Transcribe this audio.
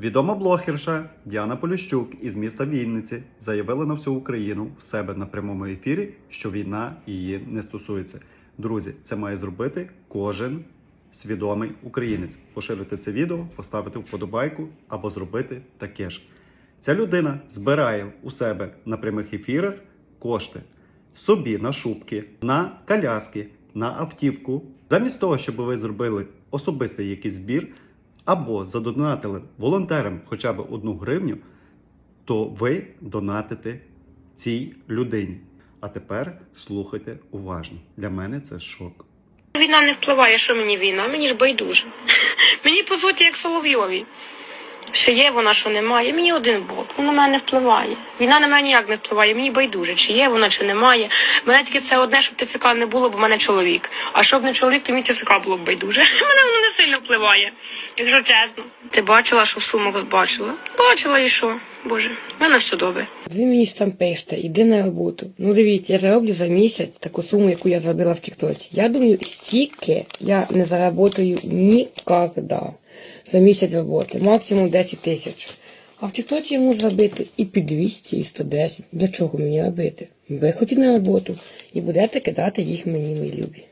Відома блогерша Діана Поліщук із міста Вінниці заявила на всю Україну в себе на прямому ефірі, що війна її не стосується. Друзі, це має зробити кожен свідомий українець. Поширити це відео, поставити вподобайку або зробити таке ж. Ця людина збирає у себе на прямих ефірах кошти собі на шубки, на коляски, на автівку. Замість того, щоб ви зробили особистий якийсь збір або задонатили волонтерам хоча б одну гривню, то ви донатите цій людині. А тепер слухайте уважно. Для мене це шок. Війна не впливає, що мені війна, мені ж байдуже. Мені по суті як Соловйові. Що є вона, що немає. Мені один Бог. Він на мене не впливає. Війна на мене ніяк не впливає. Мені байдуже, чи є вона, чи немає. Мене тільки це одне, щоб ТЦК не було, бо в мене чоловік. А щоб не чоловік, то мені ТЦК було б байдуже. Мене воно не сильно впливає, якщо чесно. Ти бачила, що в сумах бачила? Бачила і що? Боже, в мене все добре. Ви мені там пишете, іди на роботу. Ну дивіться, я зароблю за місяць таку суму, яку я зробила в Тіктоці. Я думаю, стільки я не заработаю ніколи за місяць роботи, максимум 10 тисяч. А в Тіктоці йому зробити і під 200, і 110. Для чого мені робити? Ви на роботу і будете кидати їх мені, мої любі.